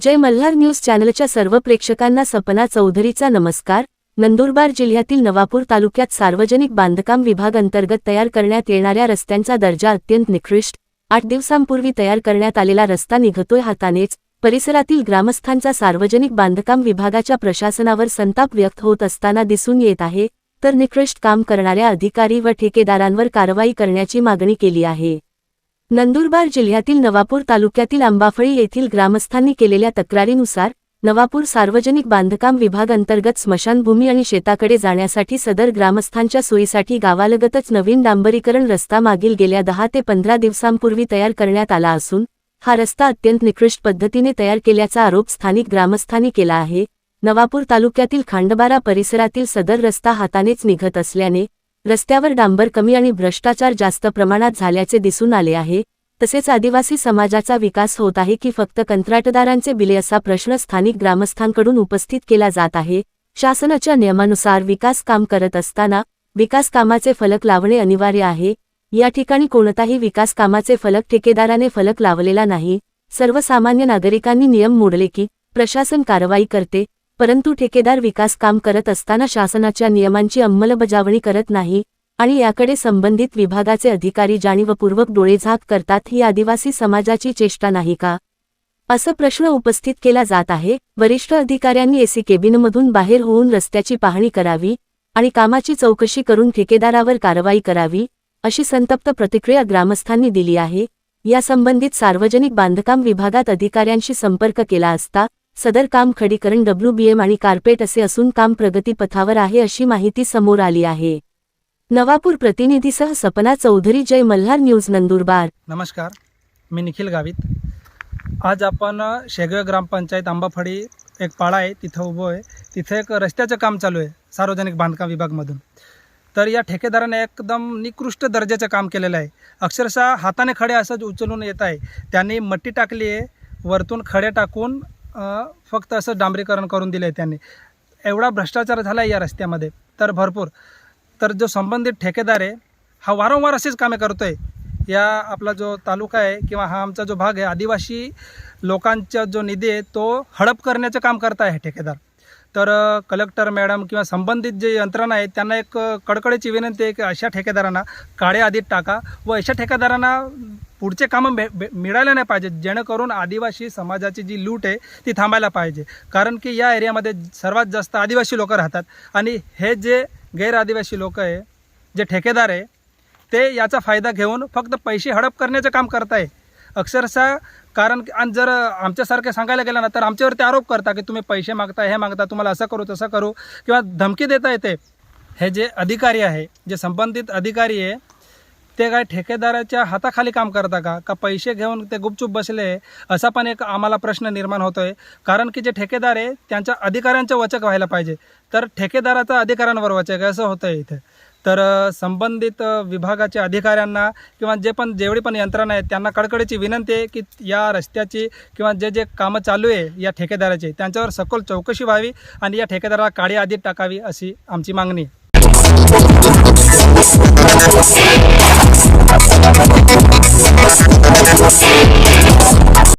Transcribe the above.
जय Malhar news चॅनलच्या सर्व प्रेक्षकांना सपना चौधरीचा नमस्कार. नंदुरबार जिल्ह्यातील नवापूर तालुक्यात सार्वजनिक बांधकाम विभाग अंतर्गत तयार करण्यात येणाऱ्या रस्त्यांचा दर्जा अत्यंत निकृष्ट. आठ दिवसांपूर्वी तयार करण्यात आलेला रस्ता निघतोय हातानेच. परिसरातील ग्रामस्थांचा सार्वजनिक बांधकाम विभागाच्या प्रशासनावर संताप व्यक्त होत असताना दिसून येत आहे. तर निकृष्ट काम करणाऱ्या अधिकारी व ठेकेदारांवर कारवाई करण्याची मागणी केली आहे. नंदुरबार जिल्ह्यातील नवापूर तालुक्यातील आंबाफळी येथील ग्रामस्थांनी केलेल्या तक्रारीनुसार नवापूर सार्वजनिक बांधकाम विभाग अंतर्गत स्मशानभूमी आणि शेताकडे जाण्यासाठी सदर ग्रामस्थांच्या सोयीसाठी गावालगतच नवीन डांबरीकरण रस्ता मागील गेल्या दहा ते पंधरा दिवसांपूर्वी तयार करण्यात आला असून हा रस्ता अत्यंत निकृष्ट पद्धतीने तयार केल्याचा आरोप स्थानिक ग्रामस्थांनी केला आहे. नवापूर तालुक्यातील खांडबारा परिसरातील सदर रस्ता हातानेच निघत असल्याने रस्त्यावर डांबर कमी आणि भ्रष्टाचार जास्त प्रमाणात झाल्याचे दिसून आले आहे. तसेच आदिवासी समाजाचा विकास होत आहे की फक्त कंत्राटदारांचे बिले असा प्रश्न स्थानिक ग्रामस्थांकडून उपस्थित केला जात आहे. शासनाच्या नियमानुसार विकास काम करत असताना विकास कामाचे फलक लावणे अनिवार्य आहे. या ठिकाणी कोणताही विकास कामाचे फलक ठेकेदाराने फलक लावलेला नाही. सर्वसामान्य नागरिकांनी नियम मोडले की प्रशासन कारवाई करते. परंतु ठेकेदार विकास काम करत असताना शासनाच्या नियमांची अंमलबजावणी करत नाही आणि याकडे संबंधित विभागाचे अधिकारी जाणीवपूर्वक डोळेझाक करतात ही आदिवासी समाजाची चेष्टा नाही का? असं प्रश्न उपस्थित केला जात आहे. वरिष्ठ अधिकाऱ्यांनी एसी केबिनमधून बाहेर होऊन रस्त्याची पाहणी करावी आणि कामाची चौकशी करून ठेकेदारावर कारवाई करावी अशी संतप्त प्रतिक्रिया ग्रामस्थांनी दिली आहे. या संबंधित सार्वजनिक बांधकाम विभागात अधिकाऱ्यांशी संपर्क केला असता सदर काम खडीकरण डब्ल्यूबीएम आणि कार्पेट असे असून काम प्रगतीपथावर आहे अशी माहिती समोर आली आहे. नवापूर प्रतिनिधीसह सपना चौधरी जय मल्हार न्यूज नंदुरबार. नमस्कार मी निखिल गावित. आज आपण शेगवे ग्रामपंचायत आंबाफडी एक पाळा आहे तिथं उभं आहे. तिथे एक रस्त्याचं काम चालू आहे सार्वजनिक बांधकाम विभागमधून. तर या ठेकेदाराने एकदम निकृष्ट दर्जाचं काम केलेलं आहे. अक्षरशः हाताने खडे असं उचलून येत आहे. त्यांनी मट्टी टाकली आहे वरतून खडे टाकून फक्त असं डांबरीकरण करून दिलं आहे त्यांनी. एवढा भ्रष्टाचार झाला आहे या रस्त्यामध्ये तर भरपूर. तर जो संबंधित ठेकेदार आहे हा वारंवार असेच कामे करतो आहे या आपला जो तालुका आहे किंवा हा आमचा जो भाग आहे आदिवासी लोकांचा जो निधी आहे तो हडप करण्याचं काम करत आहे ठेकेदार. तर कलेक्टर मॅडम किंवा संबंधित जे यंत्रणा आहे त्यांना एक कडकडीची विनंती आहे की अशा ठेकेदारांना काळे आधीत टाका व अशा ठेकेदारांना पुढचे कामं भे भे मिळाले नाही पाहिजे जेणेकरून आदिवासी समाजाची जी लूट आहे ती थांबायला पाहिजे. कारण की या एरियामध्ये सर्वात जास्त आदिवासी लोक राहतात. आणि हे जे गैर आदिवासी लोक आहे जे ठेकेदार आहे ते याचा फायदा घेऊन फक्त पैसे हडप करण्याचं काम करत आहे अक्षरशः कारण की- आणि जर आमच्यासारखे सांगायला गेलं ना तर आमच्यावरती आरोप करता की तुम्ही पैसे मागता हे मागता तुम्हाला असं करू तसं करू किंवा धमकी देता येते हे जे अधिकारी आहे जे संबंधित अधिकारी आहे ते काय ठेकेदाराच्या हाताखाली काम करता का? का पैसे घेऊन ते गुपचूप बसले? असा पण एक आम्हाला प्रश्न निर्माण होतोय. कारण की जे ठेकेदार आहे त्यांच्या अधिकाऱ्यांचं वचक व्हायला पाहिजे. तर ठेकेदाराचा अधिकाऱ्यांवर वचक आहे असं होतं इथे. तर संबंधित विभागाच्या अधिकाऱ्यांना किंवा जे पण जेवढी पण यंत्रणा आहेत त्यांना कडकडीची विनंती आहे की या रस्त्याची किंवा जे जे कामं चालू आहे या ठेकेदाराची त्यांच्यावर सखोल चौकशी व्हावी आणि या ठेकेदाराला काळी आधी टाकावी अशी आमची मागणी आहे. Thank you.